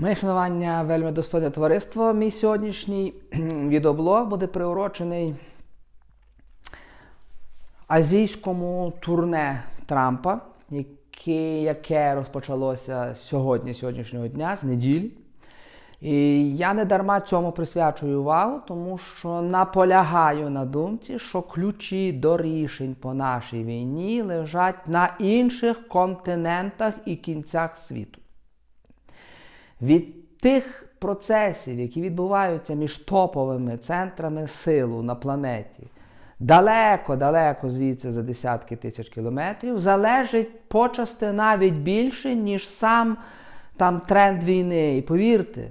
Моє шанування вельми достойне товариство. Мій сьогоднішній відеоблог буде приурочений азійському турне Трампа, яке, яке розпочалося сьогодні, сьогоднішнього дня, з неділі. І я не дарма цьому присвячую увагу, тому що наполягаю на думці, що ключі до рішень по нашій війні лежать на інших континентах і кінцях світу. Від тих процесів, які відбуваються між топовими центрами силу на планеті, далеко-далеко звідси за десятки тисяч кілометрів, залежить почасти навіть більше, ніж сам там тренд війни. І повірте,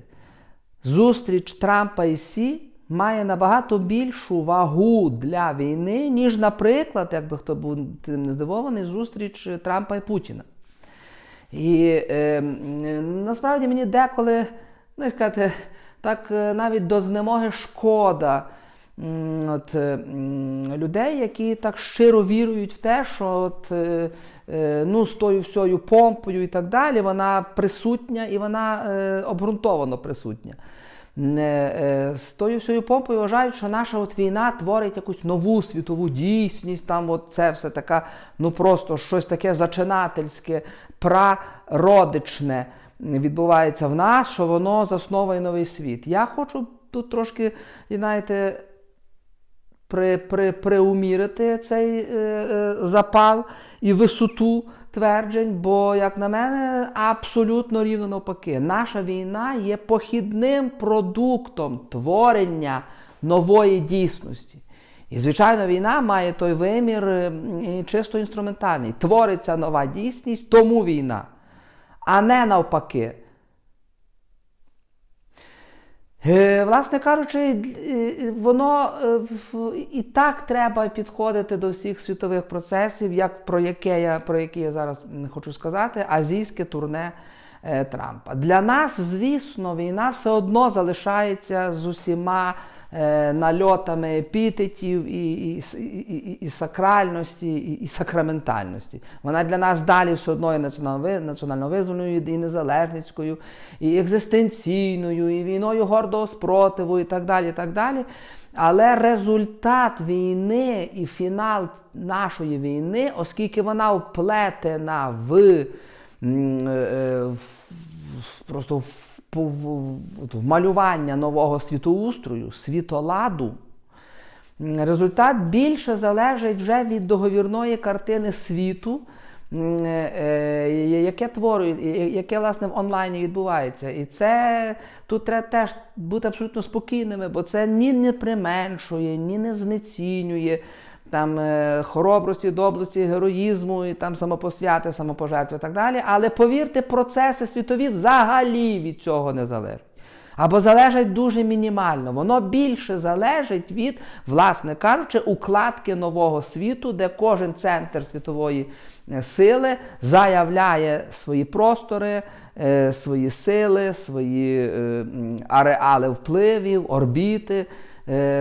зустріч Трампа і Сі має набагато більшу вагу для війни, ніж, наприклад, якби хто був не здивований, зустріч Трампа і Путіна. І е, насправді мені деколи, ну сказати, так е, навіть до знемоги шкода от, е, людей, які так щиро вірують в те, що от, е, ну, з тою всьою помпою і так далі, вона присутня і вона е, обґрунтовано присутня. З тою всією помпою вважають, що наша от війна творить якусь нову світову дійсність, там от це все така, ну просто щось таке зачинательське, прародичне відбувається в нас, що воно засновує новий світ. Я хочу тут трошки, знаєте, при, при, приумірити цей е, е, запал і висоту тверджень, бо, як на мене, абсолютно рівно навпаки. Наша війна є похідним продуктом творення нової дійсності. І, звичайно, війна має той вимір е, чисто інструментальний. Твориться нова дійсність, тому війна, а не навпаки. Е, Власне кажучи, е, воно і так треба підходити до всіх світових процесів, як про яке я про яке я зараз хочу сказати, азійське турне Трампа. Для нас, звісно, війна все одно залишається з усіма нальотами епітетів і, і, і, і, сакральності, і, і сакраментальності. Вона для нас далі все одно є національно- національно-визвольною, і незалежницькою, і екзистенційною, і війною гордого спротиву, і так далі. І так далі. Але результат війни і фінал нашої війни, оскільки вона вплетена в, е, в- в- просто в малювання нового світоустрою, світоладу, Результат більше залежить вже від договірної картини світу, е, е, яке творить, яке власне в онлайні відбувається. І це тут треба теж бути абсолютно спокійними, бо це ні не применшує, ні не знецінює там е, хоробрості, доблесті, героїзму, і там самопосвяти, самопожертви і так далі. Але повірте, процеси світові взагалі від цього не залежать. Або залежать дуже мінімально. Воно більше залежить від, власне кажучи, укладки нового світу, де кожен центр світової е, сили заявляє свої простори, е, свої сили, свої ареали впливів, орбіти,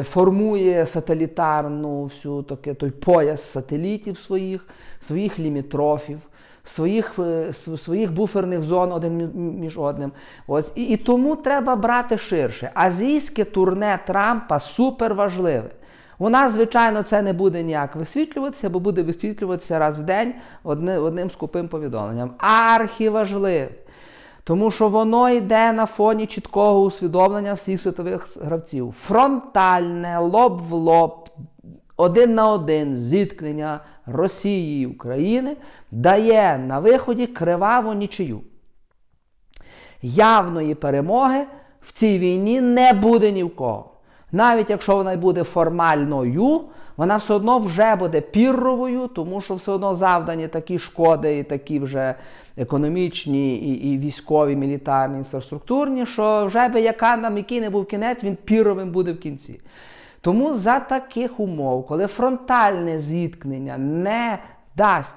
формує сателітарну всю таке, той пояс сателітів своїх, своїх лімітрофів своїх, е, своїх буферних зон один між одним. Ось. І, і тому треба брати ширше. Азійське турне Трампа супер важливе. У нас, звичайно, це не буде ніяк висвітлюватися, бо буде висвітлюватися раз в день одни, одним скупим повідомленням. Архіважливе. Тому що воно йде на фоні чіткого усвідомлення всіх світових гравців. Фронтальне, лоб в лоб, один на один зіткнення Росії і України дає на виході криваву нічию. Явної перемоги в цій війні не буде ні в кого. Навіть якщо вона буде формальною, вона все одно вже буде пірровою, тому що все одно завдані такі шкоди, і такі вже економічні, і, і військові, мілітарні, інфраструктурні, що вже би яка нам який не був кінець, він пірровим буде в кінці. Тому за таких умов, коли фронтальне зіткнення не дасть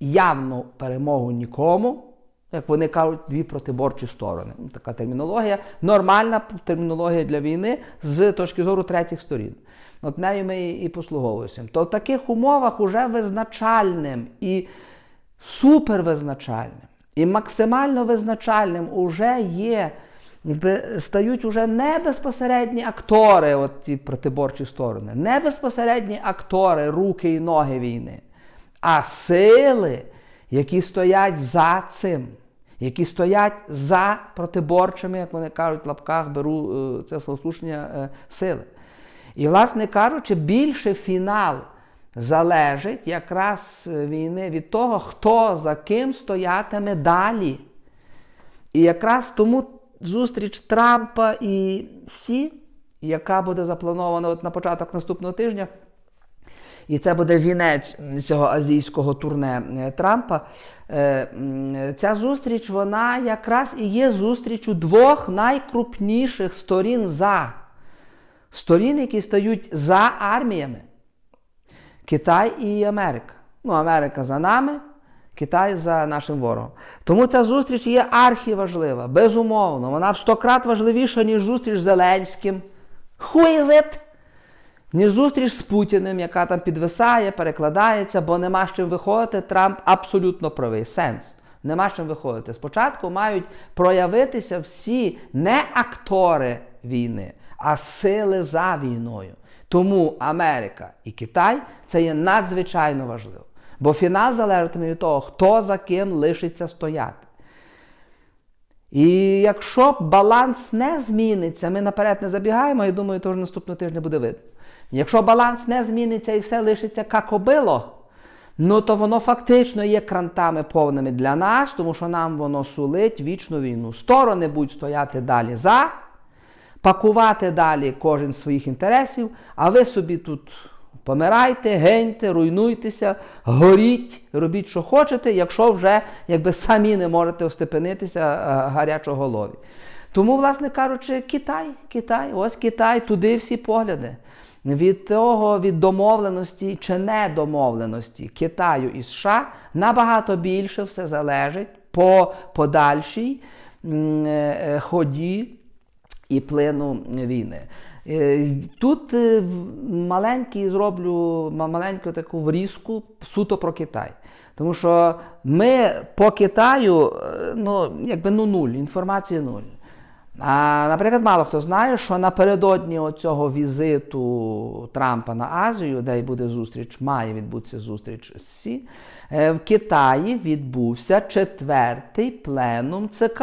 явну перемогу нікому, як вони кажуть, дві протиборчі сторони. Така термінологія, нормальна термінологія для війни з точки зору третіх сторін. От нею ми і послуговуємося. То в таких умовах уже визначальним і супервизначальним, і максимально визначальним уже є стають уже не безпосередні актори, от ті протиборчі сторони, не безпосередні актори, руки і ноги війни, а сили, які стоять за цим, які стоять за протиборчими, як вони кажуть, в лапках беру е, це словослушення е, сили. І, власне кажучи, більше фінал залежить якраз е, війни від того, хто за ким стоятиме далі. І якраз тому зустріч Трампа і Сі, яка буде запланована от на початок наступного тижня, і це буде вінець цього азійського турне Трампа. Е, Ця зустріч, вона якраз і є зустрічю двох найкрупніших сторін за сторін, які стають за арміями. Китай і Америка. Ну, Америка за нами, Китай за нашим ворогом. Тому ця зустріч є архіважлива, безумовно. Вона в сто крат важливіша, ніж зустріч з Зеленським. Who? Ніж зустріч з Путіним, яка там підвисає, перекладається, бо нема з чим виходити. Трамп абсолютно правий. Сенс. Нема з чим виходити. Спочатку мають проявитися всі не актори війни, а сили за війною. Тому Америка і Китай це є надзвичайно важливо. Бо фінал залежатиме від того, хто за ким лишиться стояти. І якщо баланс не зміниться, ми наперед не забігаємо, і думаю, то вже наступного тижня буде видно. Якщо баланс не зміниться і все лишиться як обило, ну то воно фактично є крантами повними для нас, тому що нам воно сулить вічну війну. Сторони будуть стояти далі за, пакувати далі кожен своїх інтересів, а ви собі тут помирайте, геньте, руйнуйтеся, горіть, робіть, що хочете, якщо вже якби самі не можете остепенитися е, гарячоголові. Тому, власне кажучи, Китай, Китай, ось Китай, туди всі погляди. Від того, від домовленості чи недомовленості Китаю і США набагато більше все залежить по подальшій е, ході і плину війни. Е, Тут е, маленький зроблю маленьку таку врізку суто про Китай. Тому що ми по Китаю, е, ну, якби ну нуль, інформації нуль. Наприклад, мало хто знає, що напередодні цього візиту Трампа на Азію, де й буде зустріч, має відбутися зустріч з Сі, е, в Китаї відбувся четвертий пленум ЦК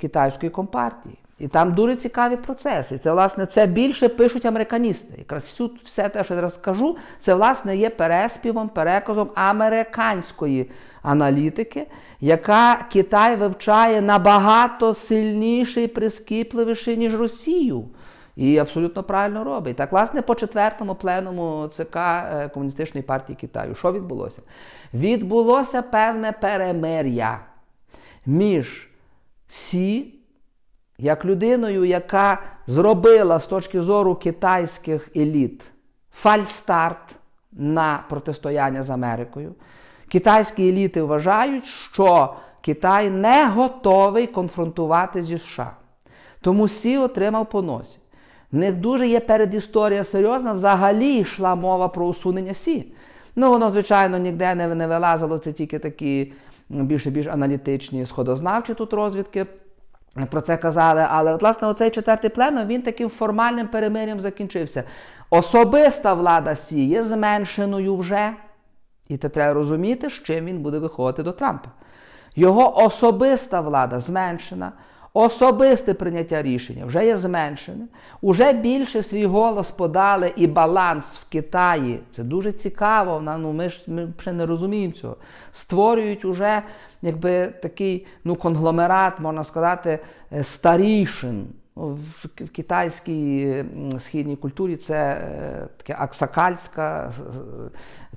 китайської компартії. І там дуже цікаві процеси. Це, власне, це більше пишуть американісти. Якраз всю, все те, що я зараз скажу, це, власне, є переспівом, переказом американської аналітики, яка Китай вивчає набагато сильніше і прискіпливіше, ніж Росію. І абсолютно правильно робить. Так, власне, по четвертому пленуму ЦК е, Комуністичної партії Китаю. Що відбулося? Відбулося певне перемир'я між Сі як людиною, яка зробила з точки зору китайських еліт фальстарт на протистояння з Америкою. Китайські еліти вважають, що Китай не готовий конфронтувати зі США. Тому Сі отримав по носі. В них дуже є передісторія серйозна, взагалі йшла мова про усунення Сі. Ну, воно, звичайно, ніде не, не вилазило, це тільки такі більше більш аналітичні сходознавчі тут розвідки про це казали. Але, власне, оцей четвертий пленум, він таким формальним перемир'ям закінчився. Особиста влада Сі є зменшеною вже. І це треба розуміти, з чим він буде виходити до Трампа. Його особиста влада зменшена, особисте прийняття рішення вже є зменшене. Уже більше свій голос подали і баланс в Китаї. Це дуже цікаво. Ну, ми ж ми ще не розуміємо цього. Створюють уже якби такий ну, конгломерат, можна сказати, е, старішин. Ну, В, китайській східній культурі це е, таке аксакальська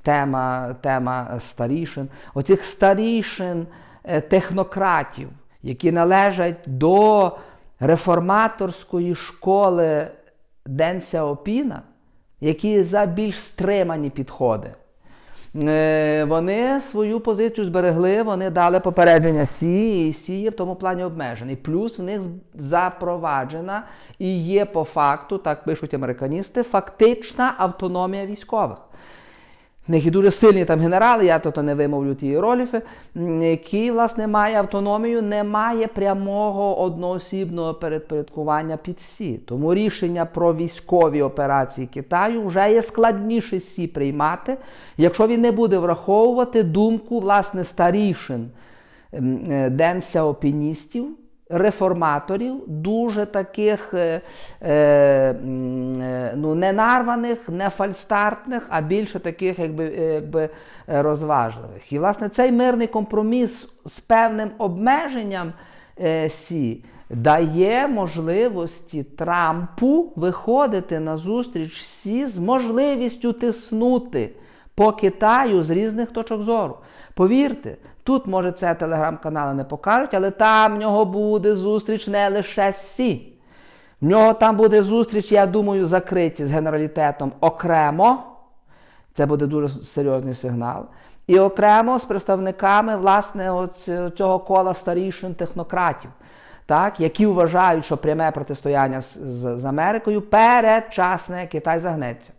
тема, тема старішин. Оцих старішин е, технократів, які належать до реформаторської школи Ден Сяопіна, які за більш стримані підходи. Е, Вони свою позицію зберегли, вони дали попередження Сі, і Сі є в тому плані обмежений. Плюс в них запроваджена і є по факту, так пишуть американісти, фактична автономія військових. Них і дуже сильні там генерали, я то не вимовлю ті іерогліфи, м, який, власне, має автономію, не має прямого одноосібного передпорядкування під Сі. Тому рішення про військові операції Китаю вже є складніше Сі приймати, якщо він не буде враховувати думку власне старішин е, Ден Сяопіністів, реформаторів, дуже таких е, е, е, ну, не нарваних, не фальстартних, а більше таких якби, якби е, розважливих. І, власне, цей мирний компроміс з певним обмеженням е, Сі дає можливості Трампу виходити на зустріч Сі з можливістю тиснути по Китаю з різних точок зору. Повірте, тут, може, це телеграм-канали не покажуть, але там в нього буде зустріч не лише з Сі. В нього там буде зустріч, я думаю, закриті з генералітетом окремо. Це буде дуже серйозний сигнал. І окремо з представниками власне цього кола старішин технократів, так, які вважають, що пряме протистояння з, з, з Америкою передчасне Китай загнеться.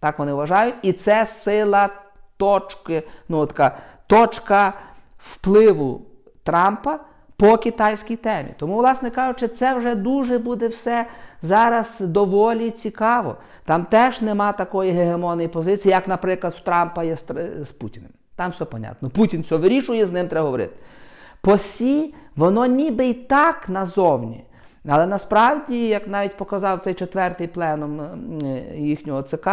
Так вони вважають. І це сила точки, ну така точка впливу Трампа по китайській темі. Тому, власне кажучи, це вже дуже буде все зараз доволі цікаво. Там теж нема такої гегемонної позиції, як, наприклад, в Трампа є з, Путіним. Там все понятно. Путін все вирішує, з ним треба говорити. По Сі воно ніби й так назовні. Але насправді, як навіть показав цей четвертий пленум їхнього ЦК,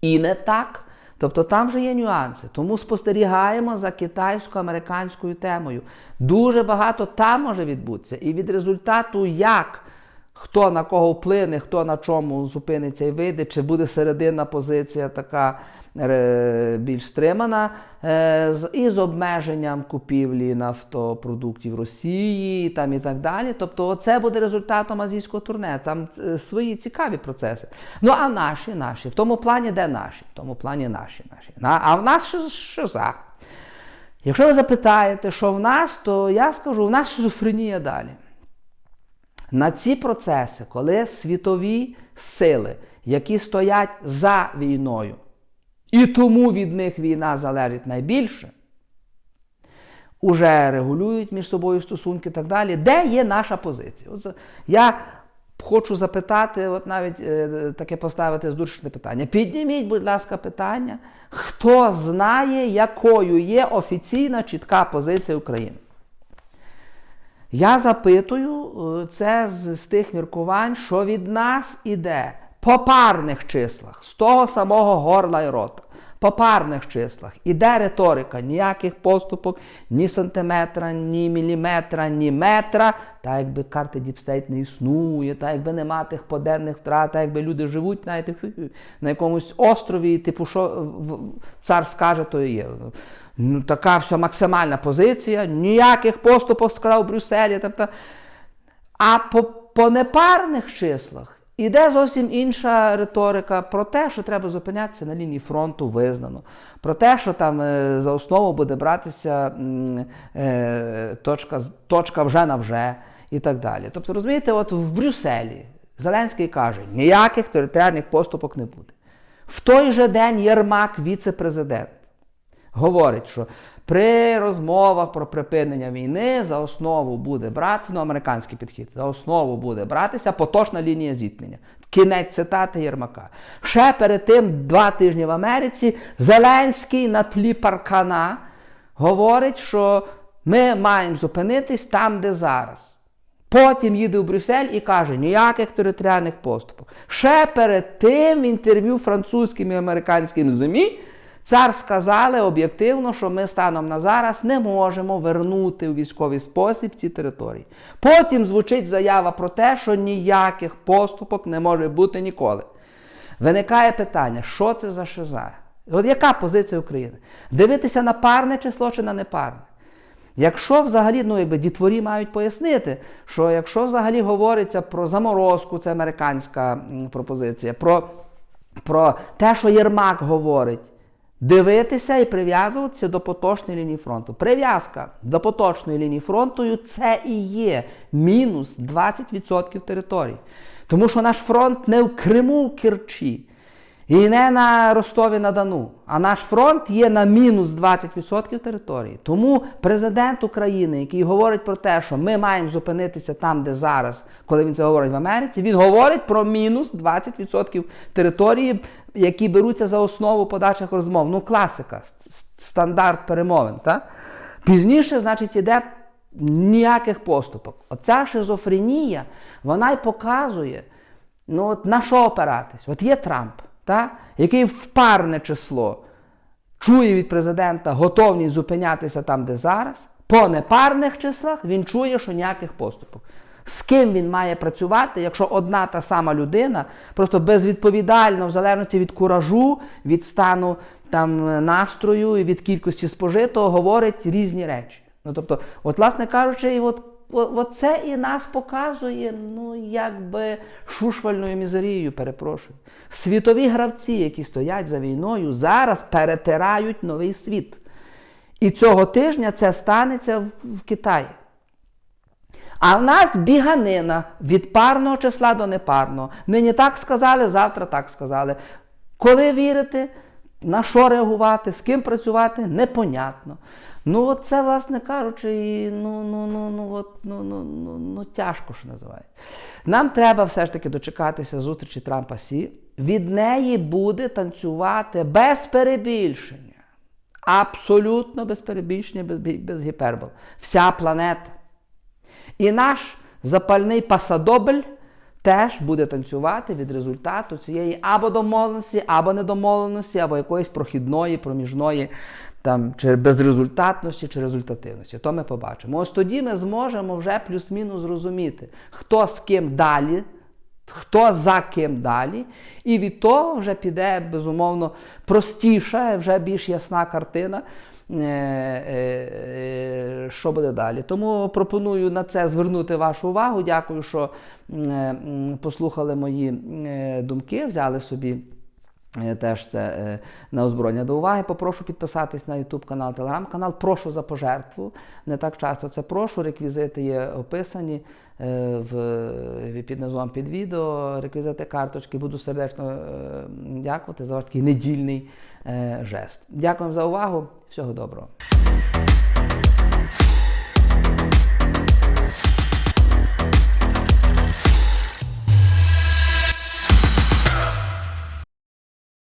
і не так. Тобто там вже є нюанси. Тому спостерігаємо за китайсько-американською темою. Дуже багато там може відбутися. І від результату, як хто на кого вплине, хто на чому зупиниться і вийде, чи буде серединна позиція така більш стримана, е, і з обмеженням купівлі нафтопродуктів Росії там і так далі. Тобто, це буде результатом азійського турне. Там е, свої цікаві процеси. Ну а наші, наші, в тому плані, де наші? В тому плані наші, наші. А в нас ще шиза. Якщо ви запитаєте, що в нас, то я скажу, в нас шизофренія далі. На ці процеси, коли світові сили, які стоять за війною, і тому від них війна залежить найбільше, уже регулюють між собою стосунки і так далі. Де є наша позиція? От я хочу запитати, от навіть е, таке поставити здуршне питання. Підніміть, будь ласка, питання, хто знає, якою є офіційна чітка позиція України. Я запитую е, це з, з тих міркувань, що від нас іде по парних числах, з того самого горла і рота. По парних числах іде риторика, ніяких поступок, ні сантиметра, ні міліметра, ні метра. Та якби карти Діпстейт не існує, та якби нема тих поденних втрат, та якби люди живуть знаєте, на якомусь острові, і типу, що цар скаже, то і є. Ну, така вся максимальна позиція, ніяких поступок сказав в Брюсселі. Тобто, а по, по непарних числах іде зовсім інша риторика про те, що треба зупинятися на лінії фронту, визнано. Про те, що там е, за основу буде братися е, точка, точка вже на вже і так далі. Тобто, розумієте, от в Брюсселі Зеленський каже, ніяких територіальних поступок не буде. В той же день Єрмак, віце-президент, говорить, що при розмовах про припинення війни за основу буде братися, ну американський підхід, за основу буде братися поточна лінія зіткнення. Кінець цитати Єрмака. Ще перед тим, два тижні в Америці, Зеленський на тлі паркана говорить, що ми маємо зупинитись там, де зараз. Потім їде в Брюссель і каже, ніяких територіальних поступок. Ще перед тим в інтерв'ю французьким і американським ЗМІ цар сказали об'єктивно, що ми станом на зараз не можемо вернути у військовий спосіб ці території. Потім звучить заява про те, що ніяких поступок не може бути ніколи. Виникає питання, що це за шиза? От яка позиція України? Дивитися на парне число чи на непарне? Якщо взагалі, ну якби дітворі мають пояснити, що якщо взагалі говориться про заморозку, це американська пропозиція, про, про те, що Єрмак говорить, дивитися і прив'язуватися до поточної лінії фронту. Прив'язка до поточної лінії фронту це і є мінус 20% території. Тому що наш фронт не в Криму, в Керчі. І не на Ростові на Дону. А наш фронт є на мінус 20% території. Тому президент України, який говорить про те, що ми маємо зупинитися там, де зараз, коли він це говорить в Америці, він говорить про мінус 20% території, які беруться за основу подальших розмов. Ну, класика, стандарт перемовин. Так? Пізніше, значить, іде ніяких поступок. Оця шизофренія, вона й показує, ну от на що опиратись? От є Трамп, та? який в парне число чує від президента готовність зупинятися там, де зараз. По непарних числах він чує, що ніяких поступок. З ким він має працювати, якщо одна та сама людина просто безвідповідально, в залежності від куражу, від стану там, настрою і від кількості спожитого, говорить різні речі. Ну, тобто, от, власне кажучи, і от, от, от це і нас показує, ну, якби шушвальною мізерією, перепрошую. Світові гравці, які стоять за війною, зараз перетирають новий світ. І цього тижня це станеться в Китаї. А в нас біганина від парного числа до непарного. Нині так сказали, завтра так сказали. Коли вірити, на що реагувати, з ким працювати, непонятно. Ну, от це, власне кажучи, і, ну, ну, ну, ну, от, ну, ну, ну, ну, тяжко, що називається. Нам треба все ж таки дочекатися зустрічі Трампа Сі. Від неї буде танцювати без перебільшення. Абсолютно без перебільшення, без, без гіпербол. Вся планета. І наш запальний пасадобль теж буде танцювати від результату цієї або домовленості, або недомовленості, або якоїсь прохідної, проміжної там, чи безрезультатності, чи результативності. То ми побачимо. Ось тоді ми зможемо вже плюс-мінус зрозуміти, хто з ким далі. Хто за ким далі, і від того вже піде, безумовно, простіша, вже більш ясна картина, що буде далі. Тому пропоную на це звернути вашу увагу. Дякую, що е, послухали мої е, думки, взяли собі. Е, Теж це е, на озброєння до уваги. Попрошу підписатись на YouTube канал, телеграм-канал. Прошу за пожертву. Не так часто це прошу. Реквізити є описані е, в, під низом під відео. Реквізити карточки. Буду сердечно дякувати за ваш такий недільний жест. Дякуємо за увагу. Всього доброго.